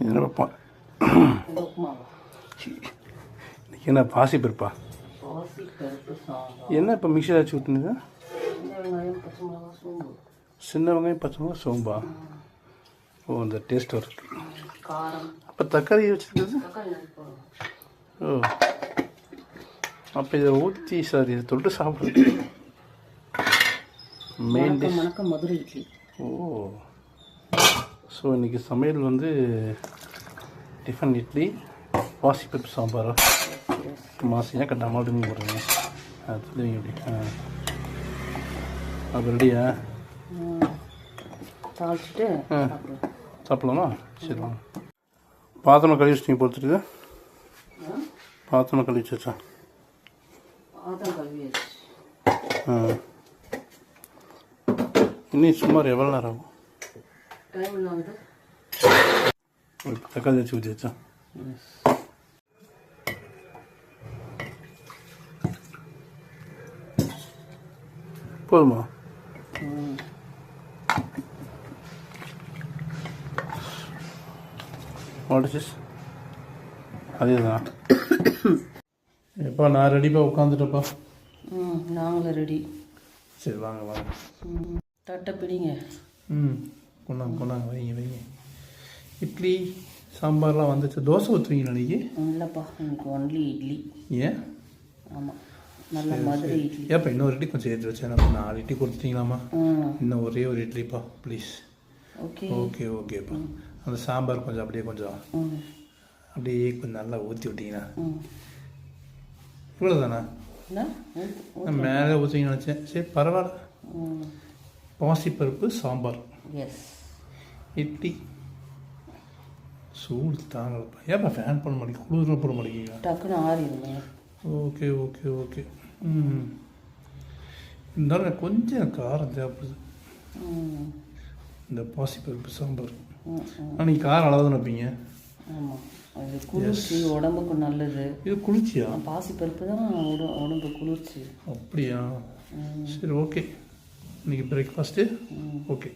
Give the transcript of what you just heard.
என்ன உப்புமாவா இன்னைக்கு என்ன பாசி பருப்பா? என்ன இப்போ மிக்சியில் வச்சு ஊற்றுனது சின்ன வெங்காயம் பச்சை மிளகா சோம்பா. ஓ அந்த டேஸ்ட் வருது. அப்போ தக்காளி வச்சுருக்குது ஓ. அப்போ இதை ஊற்றி சார் இதை தொட்டு சாப்பிடுறது. Main dish Madurai idli. ஓ. ஸோ இன்றைக்கி சமையல் வந்து டிஃபன் இட்லி பாசிப்பருப்பு சாம்பாரா? மாசியாக கட்ட மாட்டுங்க போடுறீங்க. அது சொல்லுவீங்க அப்படி. ஆ. அப்போ ரெடியா தாளிச்சிட்டு சாப்பிடலாமா? சரி வாங்க. பாத்திரம் கழுவி வச்சு நீங்கள் பொறுத்துட்டு பாத்திரம் கழுவி வச்சா இன்னும் சுமார் எவ்வளோ நேரம் ஆகும்? தக்காளி வச்சு ஊற்றி வச்சா போதுமா? ம் வாட் இஸ் அதே தான் எப்பா நான் ரெடிப்பா உட்காந்துட்டப்பா ம் நாங்களும் ரெடி சரி வாங்க வாங்க. தட்டை பிடிங்க. ம். கொண்டாங்க கொண்டாங்க வைங்க வைங்க. இட்லி சாம்பார்லாம் வந்துச்சு தோசை ஊற்றுவீங்களா இன்னைக்கு? இல்லைப்பா இன்னைக்கு ஒன்லி இட்லி. ஏன்? ஆமாம் நல்ல மதுரை இட்லி. ஏப்பா இன்னொரு இட்லி கொஞ்சம் ஏற்றி வச்சேன். நம்ம நாலு இட்லி கொடுத்துட்டீங்களாம்மா இன்னும் ஒரே ஒரு இட்லிப்பா ப்ளீஸ் ஓகே. ஓகே ஓகேப்பா. அந்த சாம்பார் கொஞ்சம் அப்படியே கொஞ்சம் அப்படியே கொஞ்சம் நல்லா ஊற்றி விட்டீங்கன்னா. இவ்வளோ தானே. நான் மேலே ஊற்றிங்கன்னு நினச்சேன். சரி பரவாயில்ல. பாசிப்பருப்பு சாம்பார். எஸ் இட்லி சூடு தாங்கலப்பா ஏப்பா ஃபேன் பண்ண மாட்டேங்க குளிர்லாம் போட மாட்டேங்க டக்குன்னு ஆறிடுமே ஓகே ஓகே ஓகே ம் இருந்தாலும் கொஞ்சம் காரம் தேவைப்படுது இந்த பாசிப்பருப்பு சாம்பார் ஆனால் நீங்கள் காரம் அளவு தானே வைப்பீங்க ஆமாம் அது குளிர்ச்சி உடம்புக்கு நல்லது இது குளிர்ச்சியா பாசி பருப்பு தான் உட உடம்பு குளிர்ச்சி அப்படியா சரி ஓகே இன்னைக்கு பிரேக்ஃபாஸ்ட்டு ஓகே